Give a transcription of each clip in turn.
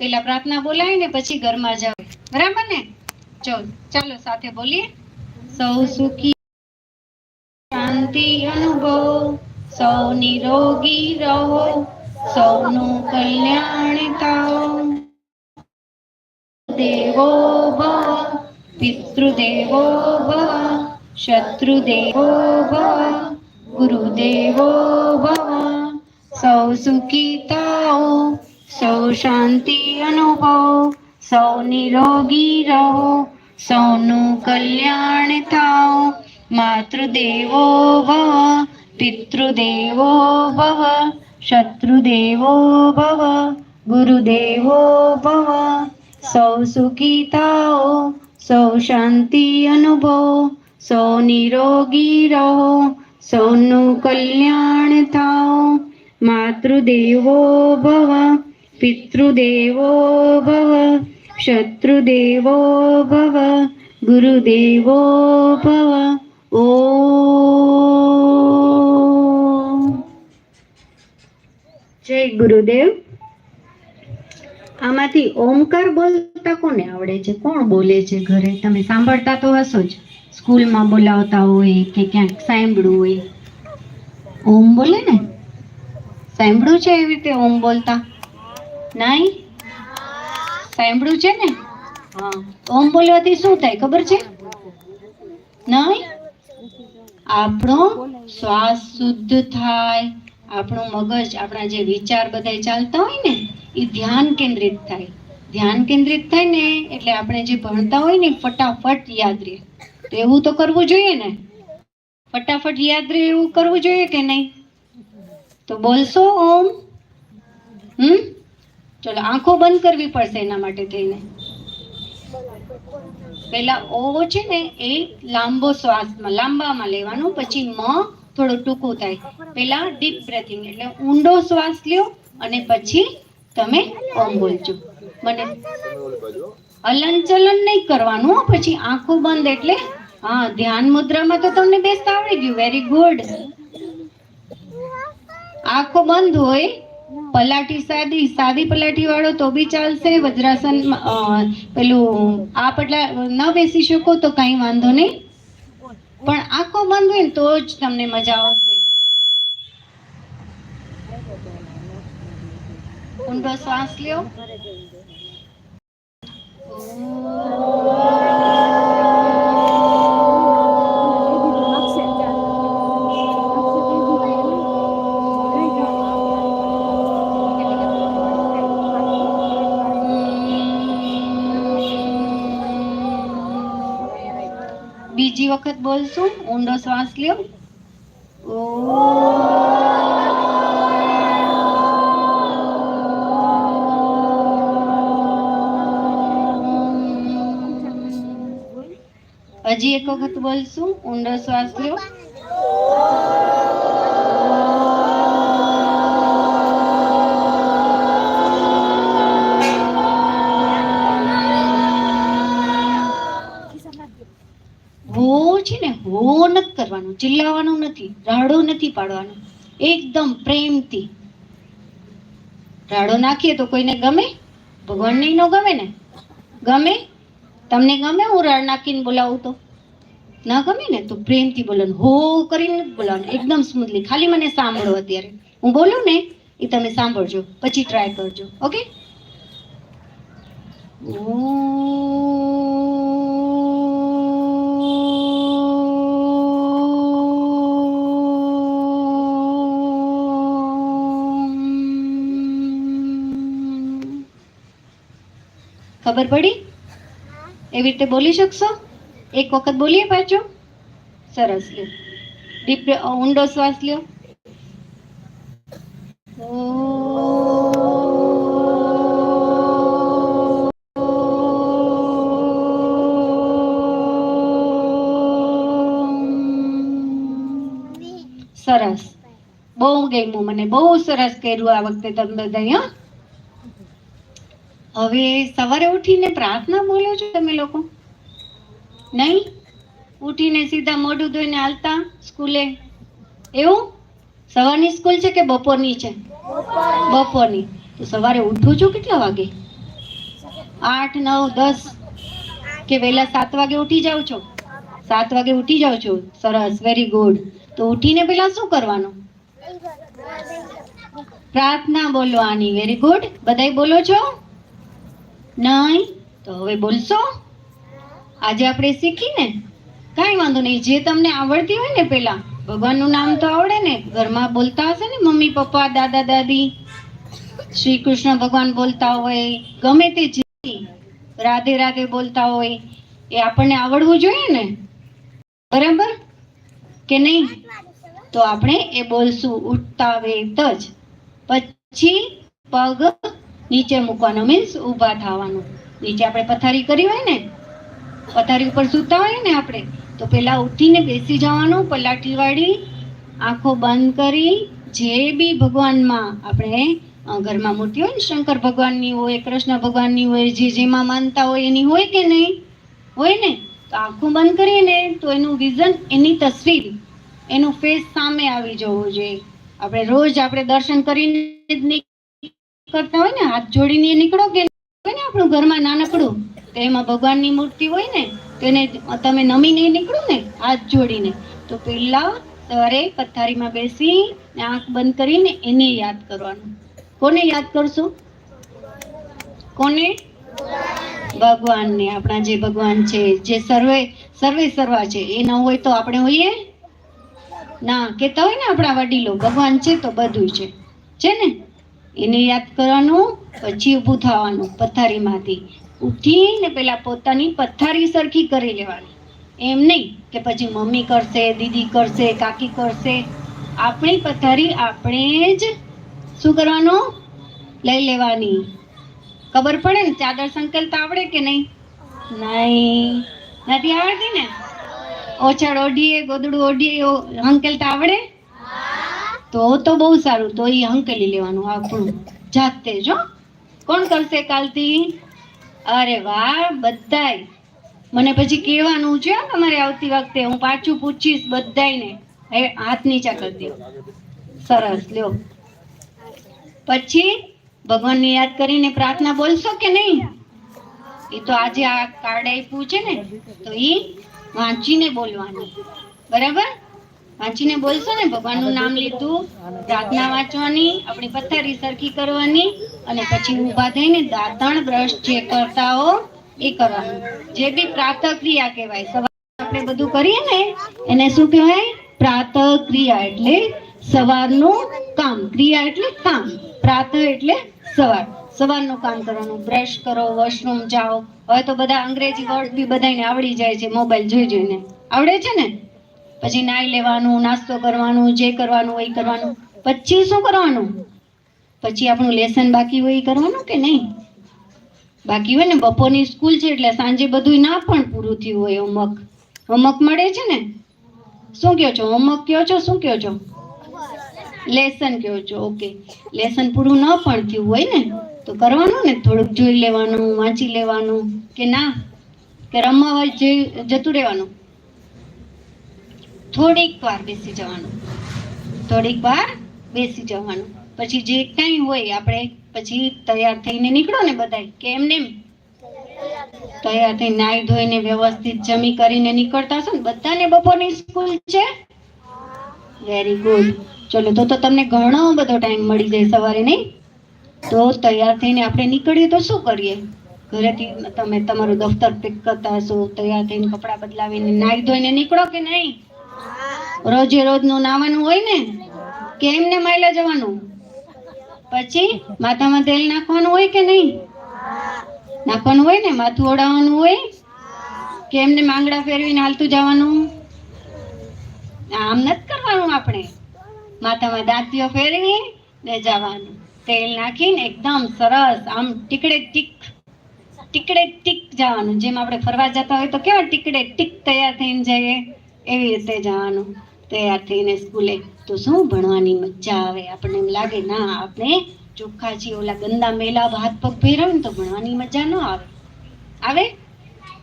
પેલા પ્રાર્થના બોલાય ને પછી ઘરમાં જાવ બરાબર ને? ચલો ચાલો સાથે બોલીએ. સૌ સુખી, શાંતિ અનુભવ. સૌ નિરોગી રહો. સૌનું કલ્યાણ થાઓ. દેવો ભવ, પિતૃદેવો ભવ, શત્રુદેવો ભવ, ગુરુદેવો ભવ. સૌ સુખી થાઓ. સૌ શાંતિ અનુભવ, સૌ નિરોગી રહો, સૌનું કલ્યાણ થાઓ, માતૃદેવો ભવ, પિતૃદેવો ભવ, શત્રુદેવો ભવ, ગુરુદેવો ભવ. સૌ સુખી થાઓ, સૌ શાંતિ અનુભવ, સૌ નિરોગી રહો, સૌનું કલ્યાણ થાઓ, માતૃદેવો ભવ પિતૃદેવો ભવ શત્રુદેવો ભવ ગુરુદેવો ભવ ओ। જય ગુરુદેવ આમાંથી ઓમકાર બોલતા કોને આવડે છે? કોણ બોલે છે ઘરે? તમે સાંભળતા તો હશો જ. સ્કૂલમાં બોલાવતા હોય કે ક્યાંક સાંભળ્યું હોય. ઓમ બોલે ને? સાંભળ્યું છે એવી રીતે ઓમ બોલતા? નહીં? સાંભળ્યું છે ને? હા. ઓમ બોલવાથી શું થાય, ખબર છે? નહીં? આપણો શ્વાસ શુદ્ધ થાય, આપણું મગજ, આપણા જે વિચાર બધાય ચાલતા હોય ને, એ ધ્યાન કેન્દ્રિત થાય. ધ્યાન કેન્દ્રિત થાય ને, એટલે આપણે જે ભણતા હોય ને, ફટાફટ યાદ રહે. તો એવું તો કરવું જોઈએ ને? ફટાફટ યાદ રહે એવું કરવું જોઈએ કે નહીં? તો બોલશો ઓમ? હમ? ચલો આંખો બંધ કરવી પડશે એના માટે થઈને. પહેલા ઓ છે ને એ લાંબો શ્વાસમાં, લાંબામાં લેવાનો, પછી મ થોડું ટૂંકું થાય. પહેલા ડીપ બ્રેથિંગ એટલે ઊંડો શ્વાસ લ્યો અને પછી તમે ઓમ બોલજો. મને હલન ચલન નહીં કરવાનું પછી આંખો બંધ એટલે, હા, ધ્યાન મુદ્રામાં તો તમને બેસતા આવડી ગયું. વેરી ગુડ આંખો બંધ હોય પલાટી સાદી સાદી પલાઠી વાળો તો બી ચાલશે. વજ્રાસન પેલું આ પટલા ન બેસી શકો તો કાંઈ વાંધો નહીં. પણ આંખો બંધ હોય તો જ તમને મજા આવશે. ઊંડો શ્વાસ લ્યો. બોલશું ઊંડો શ્વાસ લ્યો. હજી એક વખત બોલશું ઊંડો શ્વાસ લ્યો. હો નથી કરવાનું ચિલ્લાવાનું નથી રાડો નથી પાડવાનો એકદમ પ્રેમથી. રાડો નાખીએ તો કોઈને ગમે? ભગવાનને નો ગમે ને? ગમે? તમને ગમે હું રાડ નાખીને બોલાવું તો? ના ગમે ને? તો પ્રેમથી બોલવાનું હો કરીને બોલાવવાનું એકદમ સ્મૂથલી ખાલી મને સાંભળો અત્યારે. હું બોલું ને એ તમે સાંભળજો પછી ટ્રાય કરજો ઓકે ખબર પડી? એવી રીતે બોલી શકશો? એક વખત બોલીએ પાછો? સરસ, લ્યો. ડીપ ઊંડો શ્વાસ લ્યો. સરસ. બહુ ગમ્યું મને. બહુ સરસ કર્યું આ વખતે તમે બધા હવે સવારે ઉઠીને પ્રાર્થના બોલો છો તમે લોકો? નહીં? ઉઠીને સીધા મોઢું ધોઈને હાલતા સ્કૂલે? એવું? સવારની સ્કૂલ છે કે બપોરની છે? બપોરની. તો સવારે ઉઠું છું કેટલા વાગે? આઠ, નવ, દસ કે વહેલા સાત વાગે ઉઠી જાઓ છો? સાત વાગે ઉઠી જાઓ છો? સરસ વેરી ગુડ તો ઉઠીને પેલા શું કરવાનું? પ્રાર્થના બોલવાની. વેરી ગુડ બધાય બોલો છો? નહીં? તો હવે બોલશો? આજે આપણે શીખીને? કાંઈ વાંધો નહીં. જે તમને આવડતી હોય ને પેલા, ભગવાનનું નામ તો આવડે ને, ઘરમાં બોલતા હશે ને મમ્મી, પપ્પા, દાદા, દાદી. શ્રી કૃષ્ણ ભગવાન બોલતા હોય, ગમે તે જે રાધે રાધે બોલતા હોય. એ આપણને આવડવું જોઈએ ને? બરાબર? કે નહીં? તો આપણે એ બોલશું ઉઠતા વેત જ. પછી પગ નીચે મૂકવાનો મીન્સ ઊભા થવાનું. નીચે આપણે પથારી કરી હોય ને, પથારી ઉપર સૂતા હોય ને આપણે, તો પહેલાં ઉઠીને બેસી જવાનું પલાઠી વાળી આંખો બંધ કરી, જે બી ભગવાનમાં આપણે ઘરમાં મૂર્તિ હોય ને, શંકર ભગવાનની હોય, કૃષ્ણ ભગવાનની હોય, જે જેમાં માનતા હોય, એની હોય કે નહીં, હોય ને, તો આંખો બંધ કરીને તો એનું વિઝન એની તસવીર, એનું ફેસ સામે આવી જવું જોઈએ. આપણે રોજ આપણે દર્શન કરીને જ નીકળતા હોય ને, હાથ જોડીને નીકળો કે ને આપણું ઘરમાં નાનકડું તો એમાં ભગવાનની મૂર્તિ હોય ને, તો એને તમે નમીને નીકળો ને, હાથ જોડીને. તો પહેલા સવારે પથારીમાં બેસી આંખ બંધ કરીને એને યાદ કરવાનું. કોને યાદ કરશો? કોને? ભગવાનને. આપણા જે ભગવાન છે, જે સર્વે સર્વે સર્વા છે, એ ન હોય તો આપણે હોઈએ? ના, કહેતા હોય ને આપણા વડીલો, ભગવાન છે તો બધું છે. છે ને? એને યાદ કરવાનું, પછી ઊભું થવાનું પથારીમાંથી. ઉઠીને પહેલાં પોતાની પથારી સરખી કરી લેવાની. એમ નહીં કે પછી મમ્મી કરશે, દીદી કરશે, કાકી કરશે. આપણી પથારી આપણે જ શું કરવાનું? લઈ લેવાની. ખબર પડે ને ચાદર સંકેલતા આવડે કે નહીં? નહીં. નથી આવડતી ને? ઓછાડ ઓઢીએ, ગોદડું ઓઢીએ સંકેલ તો આવડે? તો તો બહુ સારું. તો એ હંકેલી લેવાનું આપણું જાતે જો કોણ કરશે કાલથી? અરે વાહ, બધાય. મને પછી કહેવાનું છે તમારે આવતી વખતે હું પાછું પૂછીશ બધાયને. હે હાથ નીચા કરી દો. સરસ, લ્યો. પછી ભગવાનને યાદ કરીને પ્રાર્થના બોલશો કે નહીં? એ તો આજે આ કાર્ડ આપ્યું છે ને, તો એ વાંચીને બોલવાની. બરાબર? વાંચીને બોલશો ને ભગવાનનું નામ લીધું પ્રાર્થના વાંચવાની આપણી પથારી સરખી કરવાની અને પછી ઊભા થઈને દાંતણ બ્રશ જે કરતા હો એ કરવાનું. જે બી પ્રાતઃ ક્રિયા કહેવાય સવારે આપણે બધું કરીએ ને એને શું કહેવાય? પ્રાતઃ ક્રિયા એટલે સવારનું કામ. ક્રિયા એટલે કામ. પ્રાતઃ એટલે સવાર. સવારનું કામ કરવાનું. બ્રશ કરો વોશરૂમ જાઓ. હવે તો બધા અંગ્રેજી વર્ડ બી બધાને આવડી જાય છે મોબાઈલ જોઈ જોઈને. આવડે છે ને? પછી નાઈ લેવાનું, નાસ્તો કરવાનું, જે કરવાનું હોય કરવાનું. પછી શું કરવાનું? પછી આપણું લેસન બાકી હોય એ કરવાનું કે નહીં? બાકી હોય ને, બપોરની સ્કૂલ છે એટલે સાંજે બધું ના પણ પૂરું થયું હોય હોમવર્ક હોમવર્ક મળે છે ને? શું કહો છો? હોમવર્ક કહો છો? શું કહો છો? લેસન કહો છો ઓકે લેસન પૂરું ન પણ થયું હોય ને, તો કરવાનું ને, થોડુંક જોઈ લેવાનું, વાંચી લેવાનું કે ના? કે રમવા જઈ- જતું રહેવાનું. થોડીક વાર બેસી જવાનું. થોડીક વાર બેસી જવાનું. પછી જે કંઈ હોય આપણે પછી તૈયાર થઈને નીકળો ને બધાય. કે એમને એમ તૈયાર થઈ નાહી ધોઈને વ્યવસ્થિત જમી કરીને નીકળતા હશો ને, બધાને બપોરની સ્કૂલ છે? વેરી ગુડ ચલો, તો તો તમને ઘણો બધો ટાઈમ મળી જાય સવારે, નહીં? તો તૈયાર થઈને આપણે નીકળીએ તો શું કરીએ? ઘરેથી તમે તમારું દફતર પેક કરતા હશો, તૈયાર થઈને કપડાં બદલાવીને નાહી ધોઈને નીકળો કે નહીં? રોજે રોજનું નાવાનું હોય ને, કે એમને માયલા જવાનું? પછી માથામાં તેલ નાખવાનું હોય કે નહીં? નાખવાનું હોય ને, માથું ઓડાવવાનું હોય? કે એમને માંગડા ફેરવીને હાલતું જવાનું? આમ નથી કરવાનું આપણે. માથામાં દાંતીઓ ફેરવી ને જવાનું. તેલ નાખીને એકદમ સરસ, આમ ટીકડે ટીક ટીકડે ટીક જવાનું. જેમ આપણે ફરવા જતા હોય તો કેવા ટીકડે ટીક તૈયાર થઈને જઈએ? એવી રીતે જવાનું તૈયાર થઈને સ્કૂલે. તો શું ભણવાની મજા આવે? આપણને એમ લાગે, ના, આપણે ચોખ્ખા છીએ, ઓલા ગંદા મેલા હાથ પગ પહેરાવે ને તો ભણવાની મજા ન આવે. આવે?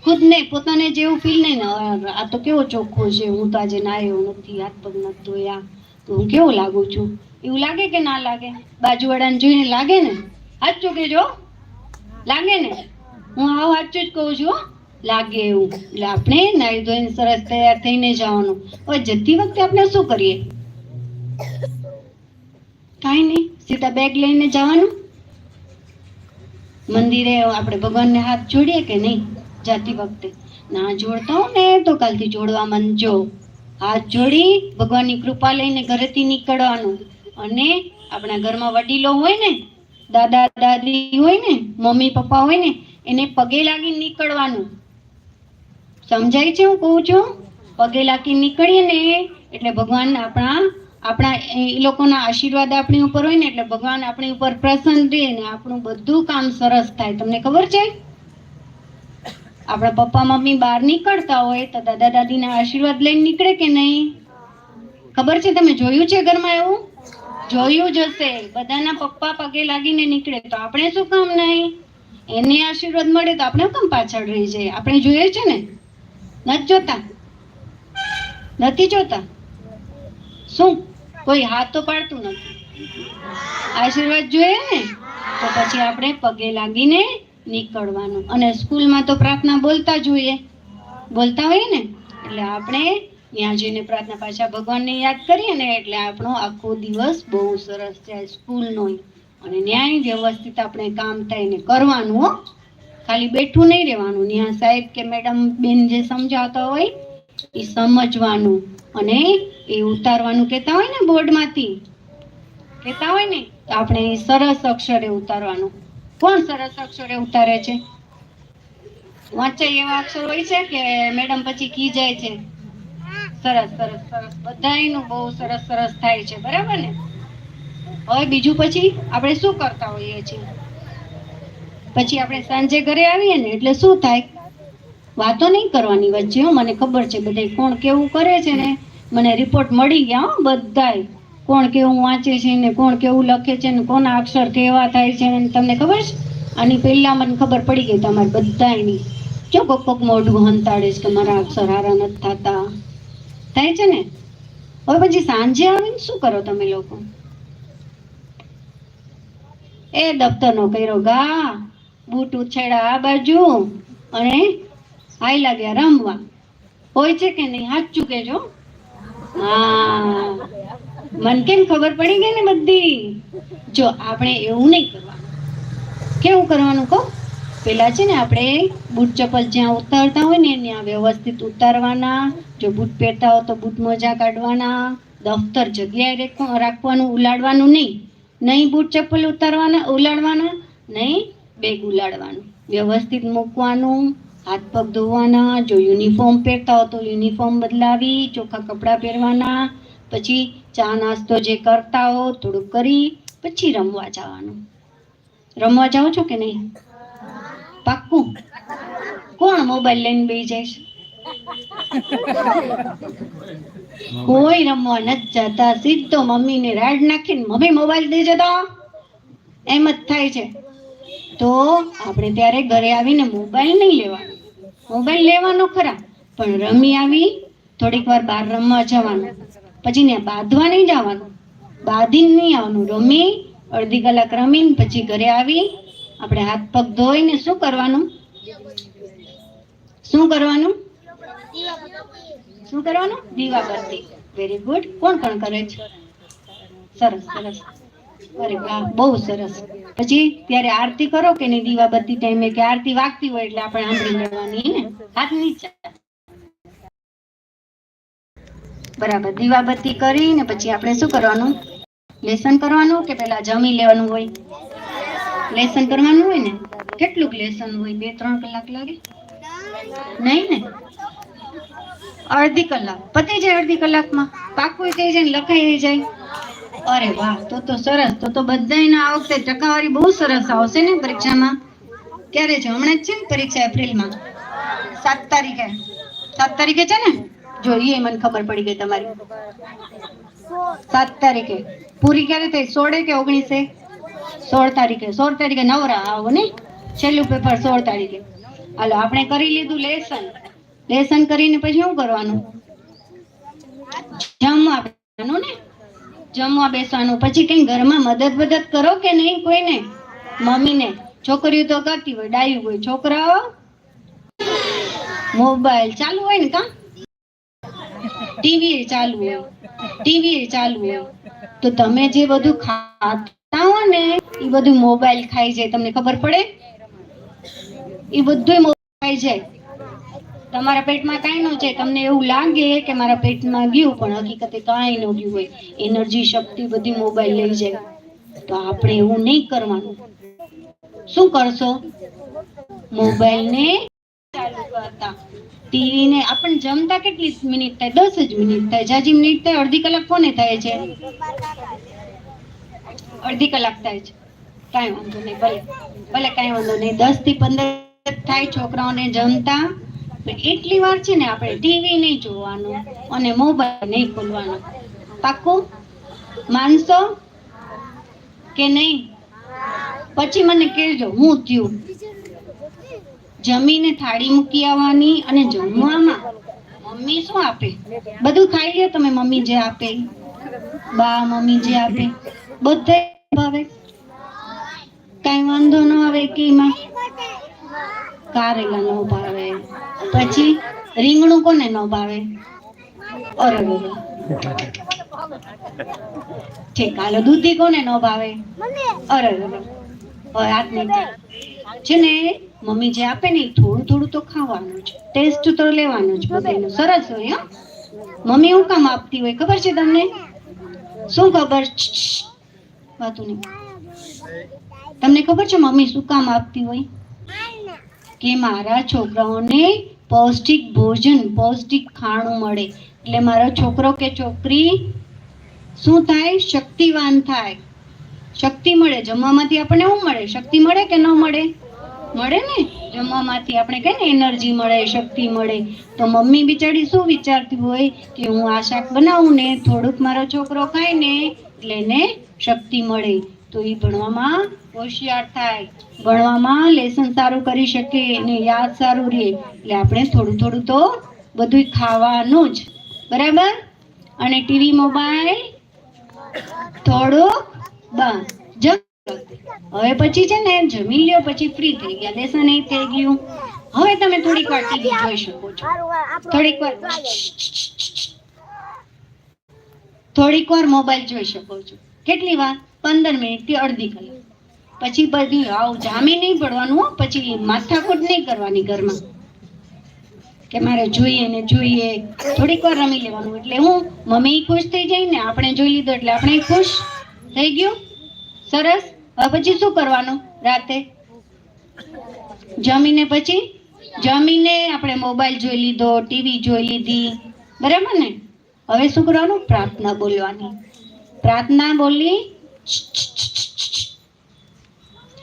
ખુદને, પોતાને જેવું ફીલ નહીં આ તો કેવો ચોખ્ખો છે, હું તો આજે નાયો નથી, હાથ પગ નથી ધોયા, તો હું કેવો લાગુ છું? એવું લાગે કે ના લાગે? બાજુવાળાને જોઈને લાગે ને? હાચું ચોકે જો લાગે ને? હું આવું હાચું જ કહું છું. લાગે એવું. એટલે આપણે નાઈ ધોઈને સરસ તૈયાર થઈને જવાનું. હવે જતી વખતે આપણે શું કરીએ? કાંઈ નહીં, સીધા બેગ લઈને જવાનું. મંદિરે આપણે ભગવાનને હાથ જોડીએ કે નહીં? જતી વખતે. ના જોડતા હો ને, તો કાલથી જોડવા માંડજો. હાથ જોડી ભગવાનની કૃપા લઈને ઘરેથી નીકળવાનું. અને આપણા ઘરમાં વડીલો હોય ને, દાદા, દાદી હોય ને, મમ્મી, પપ્પા હોય ને, એને પગે લાગી નીકળવાનું. સમજાય છે હું કહું છું? પગે લાગી નીકળીએ ને, એટલે ભગવાન આપણા આપણા એ લોકોના આશીર્વાદ આપણી ઉપર હોય ને, એટલે ભગવાન આપણી ઉપર પ્રસન્ન રહે ને, આપણું બધું કામ સરસ થાય. તમને ખબર છે? આપણા પપ્પા, મમ્મી બહાર નીકળતા હોય તો દાદા, દાદીના આશીર્વાદ લઈને નીકળે કે નહીં? ખબર છે તમે જોયું છે ઘરમાં એવું? જોયું જ હશે. બધાના પપ્પા પગે લાગીને નીકળે તો આપણે શું કામ નહીં? એને આશીર્વાદ મળે તો આપણે કેમ પાછળ રહી જઈએ? આપણે જોઈએ છે ને? નથી જોતા? નથી જોતા? શું? કોઈ હાથ તો પાડતું નથી. આશીર્વાદ જોઈએ ને? તો પછી આપણે પગે લાગીને નીકળવાનું. અને સ્કૂલમાં તો પ્રાર્થના બોલતા જોઈએ. બોલતા હોઈએ ને? એટલે આપણે ત્યાં જઈને પ્રાર્થના પાછા ભગવાનને યાદ કરીએ ને, એટલે આપણો આખો દિવસ બહુ સરસ જાય, સ્કૂલનો. અને ન્યાય વ્યવસ્થિત આપણે કામ થાય ને કરવાનું, હો. ખાલી બેઠું નહીં રહેવાનું. ત્યાં સાહેબ કે મેડમ બેન જે સમજાવતા હોય, એ સમજવાનું અને એ ઉતારવાનું કહેતા હોય ને બોર્ડમાંથી. કહેતા હોય ને આપણે સરસ અક્ષરે ઉતારવાનું. કોણ સરસ અક્ષરે ઉતારે છે? વાંચે એવા અક્ષર હોય છે કે મેડમ પછી કી જાય છે? સરસ સરસ સરસ. બધાયનું બહુ સરસ સરસ થાય છે. બરાબર ને? હવે બીજું પછી આપણે શું કરતા હોઈએ છીએ? પછી આપણે સાંજે ઘરે આવીએ ને એટલે શું થાય? વાતો નહીં કરવાની વચ્ચે મને ખબર છે બધા કોણ કેવું કરે છે ને, મને રિપોર્ટ મળી ગયા હો બધાય. કોણ કેવું વાંચે છે ને, કોણ કેવું લખે છે ને, કોના અક્ષર કેવા થાય છે તમને ખબર છે? આની પહેલા મને ખબર પડી ગઈ તમારે બધાયની. જો કોક કોક મોઢું હંતાડે છે કે મારા અક્ષર હારા નથી થતા. થાય છે ને? હવે પછી સાંજે આવીને શું કરો તમે લોકો? એ દફતરનો કર્યો ગા. બૂટ ઉછેડા આ બાજુ અને હાઈ લાગ્યા રમવા. હોય છે કે નહીં? સાચું કેજો હા. મન કેમ ખબર પડી ગઈ ને બધી? જો, આપણે એવું નહીં કરવાનું. કેવું કરવાનું કહો? પેલા છે ને, આપણે બૂટ ચપ્પલ જ્યાં ઉતારતા હોય ને ત્યાં વ્યવસ્થિત ઉતારવાના. જો બૂટ પહેરતા હોય તો બૂટ મોજા કાઢવાના. દફતર જગ્યાએ રાખવાનું ઉલાડવાનું નહીં. નહીં બૂટ ચપ્પલ ઉતારવાના ઉલાડવાના નહીં બેગ ઉલાડવાનું. વ્યવસ્થિત મૂકવાનું, હાથ પગ ધોવાના, જો યુનિફોર્મ પહેરતા હો તો યુનિફોર્મ બદલાવી, ચોખ્ખા કપડાં પહેરવાના, પછી ચા નાસ્તો જે કરતા હો થોડુંક કરી, પછી રમવા જવાનું. રમવા જાઓ છો કે નહીં? પાક્કું? કોણ મોબાઈલ લઈને બેસી જાય કોઈ રમવા નથી જતા. સીધો મમ્મીને રાડ નાખીને મમ્મી મોબાઈલ દઈ જતો. એમ જ થાય છે. તો આપણે ત્યારે ઘરે આવીને મોબાઈલ નહીં લેવાનો. મોબાઈલ લેવાનો ખરા, પણ રમી આવી, થોડીક વાર બહાર રમવા જવાનું. પછી ને બાંધવા નહીં જવાનું. બાંધીને નહીં આવવાનું. રમી, અડધી કલાક રમીને પછી ઘરે આવી, આપણે હાથ પગ ધોઈને શું કરવાનું? શું કરવાનું? શું કરવાનું? દીવા દીવાબત્તી. વેરી ગુડ કોણ કોણ કરે છે? સરસ સરસ. અરે વાહ, બહુ સરસ. પછી ત્યારે આરતી કરો કે નહીં? દીવાબત્તી ટાઈમે કે આરતી વાગતી હોય એટલે આપણે સાંભળી લેવાની હાથ નીચે બરાબર દીવાબત્તી કરીને પછી આપણે શું કરવાનું? લેસન કરવાનું કે પેલા જમી લેવાનું હોય? લેસન કરવાનું હોય ને? કેટલુંક લેસન હોય? બે, ત્રણ કલાક લાગે? નહીં ને? અડધી કલાક. પતી જાય અડધી કલાકમાં. પાકું થઈ જાય ને લખાઈ જાય. અરે વાહ, તો તો સરસ, તો તો બધાયને આ વખતે ટકાવારી બહુ સરસ આવશે ને પરીક્ષામાં? ક્યારે છે? હમણાં જ છે ને પરીક્ષા એપ્રિલમાં? સાત તારીખે. સાત તારીખે છે ને? જોઈએ મને ખબર પડી ગઈ તમારી. સાત તારીખે. પૂરી ક્યારે થઈ? સોળે કે ઓગણીસે? સોળ તારીખે. સોળ તારીખે નવરા આવો ને? છેલ્લું પેપર સોળ તારીખે. હાલો, આપણે કરી લીધું લેસન. લેસન કરીને પછી શું કરવાનું? જમવા આપવાનું ને? જમવા બેસવાનું. પછી કઈ ઘરમાં મદદ મદદ કરો કે નહીં કોઈને? મમ્મીને. છોકરીઓ તો કરતી હોય, ડાયું હોય. છોકરાઓ? મોબાઈલ ચાલુ હોય ને કા? ટીવી ચાલુ હોય. ટીવી ચાલુ હોય. તો તમે જે બધું ખાતા હો ને એ બધું મોબાઈલ ખાઈ જાય. તમને ખબર પડે? એ બધું મોબાઈલ ખાઈ જાય. તમારા પેટમાં કાંઈ ન છે, તમને એવું લાગે કે મારા પેટમાં ગયું, પણ હકીકતે કાંઈ ન ગયું હોય. એનર્જી શક્તિ બધી મોબાઈલ લઈ જાય. તો આપણે એવું નહીં કરવાનું. શું કરશો? મોબાઈલને ટીવી ને આપણે જમતા કેટલી મિનિટ થાય? દસ જ મિનિટ થાય. જાજી મિનિટ થાય, અડધી કલાક કોને થાય છે? અડધી કલાક થાય છે. કાંઈ વાંધો નહીં, ભલે. ભલે કાંઈ વાંધો નહીં. દસથી પંદર થાય છોકરાઓને જમતા. એટલી વાર છે ને આપણે ટીવી નહીં જોવાનું અને મોબાઈલ નહીં ખોલવાનો. પાક્કું? માનશો કે નહીં? પછી મને કહેજો, હું થયું? જમીને થાળી મૂકી આવવાની અને જમવામાં મમ્મી શું આપે? બધું ખાઈ લ્યો તમે, મમ્મી જે આપે. બા, મમ્મી જે આપે. બધે ભાવે. કઈ વાંધો ન આવે કે એમાં. કારેલા ન ભાવે. પછી રીંગણું કોને ન ભાવે? અરે ઠીક હાલો દૂધી કોને ન ભાવે? અરે હવે હાથ નહીં છે ને, મમ્મી જે આપે ને થોડું થોડું તો ખાવાનું જ. ટેસ્ટ તો લેવાનું જ બધાનું સરસ હોય મમ્મી હું કામ આપતી હોય, ખબર છે તમને? શું ખબર? વાતું નહીં. તમને ખબર છે મમ્મી શું કામ આપતી હોય? કે મારા છોકરાઓને પૌષ્ટિક ભોજન, પૌષ્ટિક ખાણું મળે. એટલે મારો છોકરો કે છોકરી, શું થાય? શક્તિવાન થાય. શક્તિ મળે. જમવામાંથી આપણને શું મળે? શક્તિ મળે કે ન મળે? મળે ને? જમવામાંથી આપણે કહીએ ને એનર્જી મળે, શક્તિ મળે. તો મમ્મી બિચારી શું વિચારતી હોય કે હું આ શાક બનાવું ને, થોડુંક મારો છોકરો ખાય ને, એટલે એને શક્તિ મળે. તો એ ભણવામાં હોશિયાર થાય. ભણવામાં લેસન સારું કરી શકે અને યાદ સારું રહે. એટલે આપણે થોડું થોડું તો બધું ખાવાનું જ. બરાબર? અને ટીવી, મોબાઈલ થોડુંક બંધ. હવે પછી છે ને જમી લ્યો, પછી ફ્રી થઈ ગયા. લેસન એ થઈ ગયું. હવે તમે થોડીક વાર ટીવી જોઈ શકો છો. થોડીક વાર. થોડીક વાર મોબાઈલ જોઈ શકો છો. કેટલી વાર? પંદર મિનિટથી અડધી કલાક. પછી બધી આવ જામી નહીં પડવાનું પછી માથાકૂટ નહીં કરવાની ઘરમાં. કે મારે જોઈએ ને જોઈએ. થોડીક વાર રમી લેવાનું. એટલે હું, મમ્મી ખુશ થઈ જાય ને, આપણે જોઈ લીધો એટલે આપણે ખુશ થઈ ગયું. સરસ. હવે પછી શું કરવાનું રાતે? જમીને પછી? જમીને આપણે મોબાઈલ જોઈ લીધો, ટીવી જોઈ લીધી. બરાબર ને? હવે શું કરવાનું? પ્રાર્થના બોલવાની. પ્રાર્થના બોલી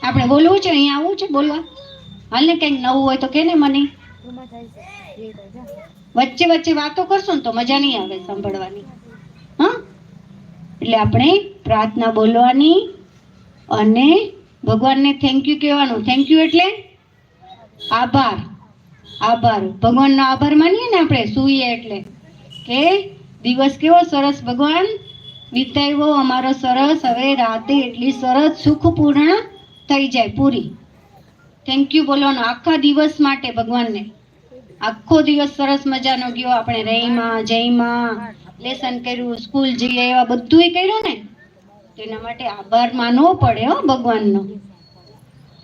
આપણે બોલવું છે? અહીંયા આવવું છે? બોલવા. હાલ ને કંઈક નવું હોય તો કે ને મને? વચ્ચે વચ્ચે વાતો કરશો ને તો મજા નહીં આવે સાંભળવાની. હા? એટલે આપણે પ્રાર્થના બોલવાની અને ભગવાનને થેન્ક યુ કહેવાનું. થેન્ક યુ એટલે આભાર. આભાર. ભગવાનનો આભાર માનીએ ને આપણે? સૂઈએ એટલે. કે દિવસ કેવો સરસ ભગવાન વિતાવ્યો અમારો સરસ હવે રાતે એટલી સરસ સુખપૂર્ણ થઈ જાય પૂરી. થેન્ક યુ બોલવાનો આખા દિવસ માટે ભગવાનને. આખો દિવસ સરસ મજાનો ગયો, આપણે રહીમાં જયમાં લેસન કર્યું સ્કૂલ જઈએ એવા બધુંય કર્યું ને. તેના માટે આભાર માનવો પડે હો ભગવાનનો.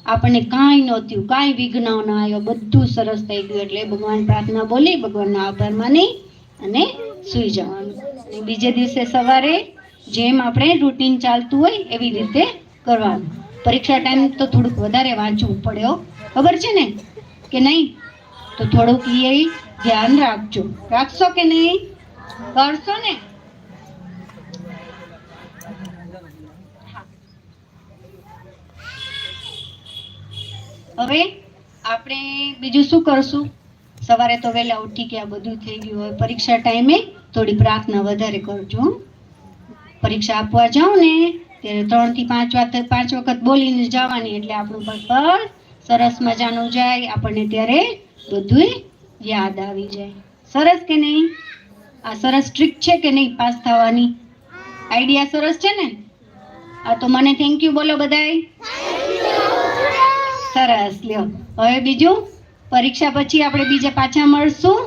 આપણને કાંઈ નહોતું કાંઈ વિઘ્ન ન આવ્યો, બધું સરસ થઈ ગયું. એટલે ભગવાન પ્રાર્થના બોલી, ભગવાનનો આભાર માની અને સૂઈ જવાનું. બીજે દિવસે સવારે જેમ આપણે રૂટીન ચાલતું હોય એવી રીતે કરવાનું. પરીક્ષા ટાઈમ તો થોડુંક વધારે વાંચવું પડ્યો ખબર છે ને? કે નહીં? તો થોડુંક એ ધ્યાન રાખજો. રાખશો કે નહીં? કરશો ને? હવે આપણે બીજું શું કરશું? સવારે તો વહેલા ઉઠી ગયા બધું થઈ ગયું હોય, પરીક્ષા ટાઈમે થોડી પ્રાર્થના વધારે કરજો. પરીક્ષા આપવા જાઉં ને ત્યારે ત્રણથી પાંચ વાત, પાંચ વખત બોલીને જવાની, એટલે આપણું પેપર સરસ મજાનું જાય, આપણને ત્યારે બધું યાદ આવી જાય. સરસ કે નહીં? આ સરસ ટ્રીક છે કે નહીં પાસ થવાની? આઈડિયા સરસ છે ને? આ તો મને થેન્ક યુ બોલો બધાય. સરસ, લ્યો. હવે બીજું, પરીક્ષા પછી આપણે બીજા પાછા મળશું,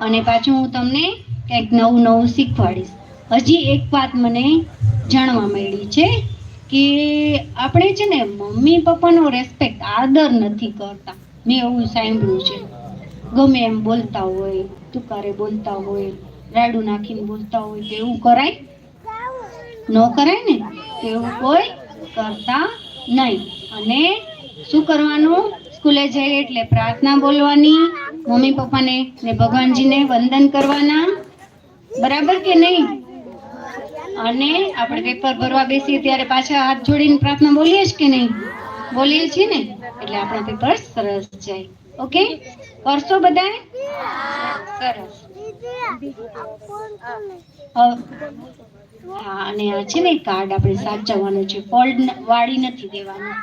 અને પાછું હું તમને કંઈક નવું નવું શીખવાડીશ. હજી એક વાત મને જાણવા મળી છે કે આપણે છે ને મમ્મી પપ્પાનો રેસ્પેક્ટ આદર નથી કરતા. મેં એવું સાંભળ્યું છે. ગમે એમ બોલતા હોય, તુકારે બોલતા હોય, રાડું નાખીને બોલતા હોય તો એવું કરાય? ન કરાય ને? એવું કોઈ કરતા નહીં. અને શું કરવાનું? સ્કૂલે જઈએ એટલે પ્રાર્થના બોલવાની, મમ્મી પપ્પાને ને ભગવાનજીને વંદન કરવાના. બરાબર કે નહીં? અને આપણે પેપર ભરવા બેસીએ ત્યારે પાછા હાથ જોડીને પ્રાર્થના બોલીએ જ કે નહીં? બોલીએ છીએ ને? એટલે આપણા પેપર સરસ જાય. ઓકે? કરશો બધા સરસ. હા, અને આ છે ને કાર્ડ આપણે સાચવવાનું છે. ફોલ્ડ વાળી નથી દેવાનું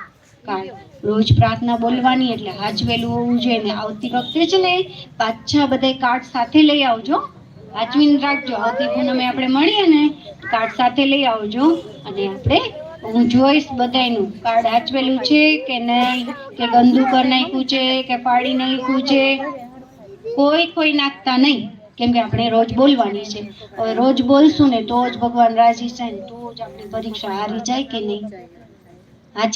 કાર્ડ. રોજ પ્રાર્થના બોલવાની એટલે હાજવેલું હોવું જોઈએ ને આવતી વખતે છે ને પાછા બધા કાર્ડ સાથે લઈ આવજો. વાંચવીને રાખજો. આવતી પૂનમે આપણે મળીએ ને કાર્ડ સાથે લઈ આવજો. અને આપણે, હું જોઈશ બધાયનું. કાર્ડ હાચવેલું છે કે નહીં? કે ગંદુ કરી નાખ્યું છે? કે પાડી નાખ્યું છે? કોઈ કોઈ નાખતા નહીં. કેમ કે આપણે રોજ બોલવાની છે. હવે રોજ બોલશું ને તો જ ભગવાન રાજી થાય ને તો જ આપણી પરીક્ષા હારી જાય કે નહીં? હાચી